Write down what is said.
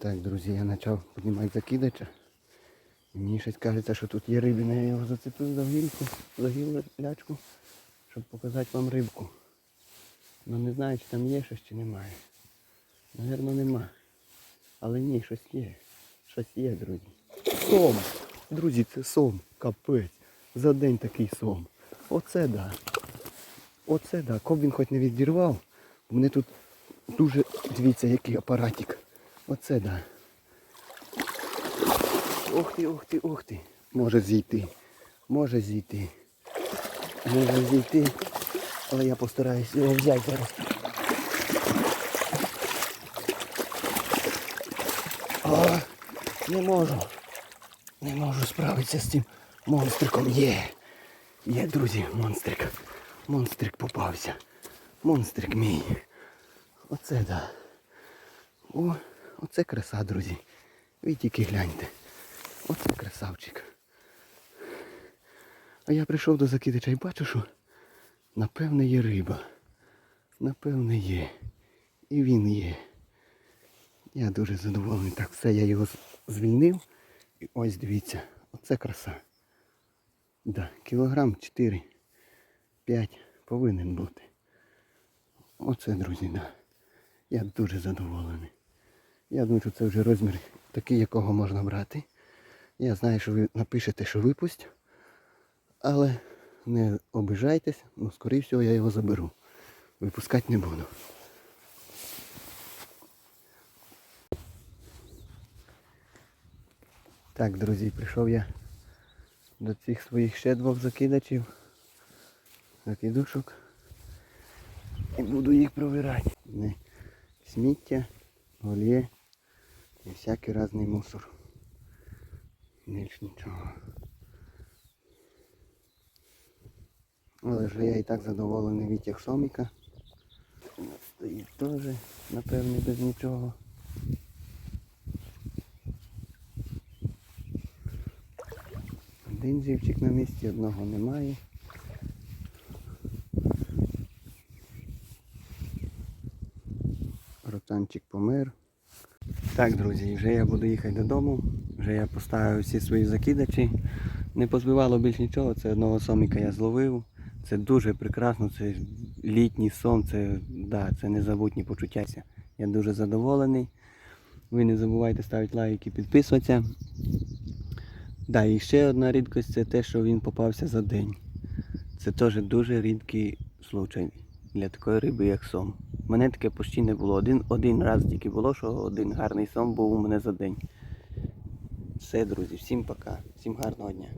Так, друзі, я почав піднімати закидача. Мені щось кажеться, що тут є рибина, я його зацепив за гілку, за гілячку, щоб показати вам рибку. Ну не знаю, чи там є щось, чи немає. Навірно, нема. Але ні, щось є. Щось є, друзі. Сом! Друзі, це сом. Капець. За день такий сом. Оце да. Оце да. Коб він хоч не відірвав. У мене тут дуже, дивіться, який апаратик. Оце да. Ох ти, ох ти, ох ти. Може зійти. Може зійти. Може зійти. Але я постараюсь його взяти зараз. О, не можу. Не можу справитися з цим монстриком. Є. Є, друзі, монстрик. Монстрик попався. Монстрик мій. Оце да. О, оце краса, друзі. Ви тільки гляньте. Оце красавчик. А я прийшов до закидача і бачу, що напевне є риба. Напевне є. І він є. Я дуже задоволений. Так, все, я його звільнив. І ось дивіться, оце краса. Да, кілограм 4, 5 повинен бути. Оце, друзі, да. Я дуже задоволений. Я думаю, що це вже розмір такий, якого можна брати. Я знаю, що ви напишете, що випусть. Але не обижайтесь, ну, скоріше всього, я його заберу. Випускати не буду. Так, друзі, прийшов я до цих своїх ще двох закидачів. Закидушок. І буду їх провірати. Не сміття, олє і всякий різний мусор. Більш нічого. Але ж я і так задоволений витяг соміка. Стоїть теж, напевне, без нічого. Один живчик на місці, одного немає. Ротанчик помер. Так, друзі, вже я буду їхати додому. Вже я поставив всі свої закидачі. Не позбивало більш нічого, це одного соміка я зловив. Це дуже прекрасно, це літній сон, це, да, це незабутні почуття. Я дуже задоволений. Ви не забувайте ставити лайки, підписуватися. Да, і ще одна рідкость це те, що він попався за день. Це теж дуже рідкий случай для такої риби, як сом. Мене таке почти не було. Один, один раз тільки було, що один гарний сом був у мене за день. Все, друзі, всім пока, всім гарного дня.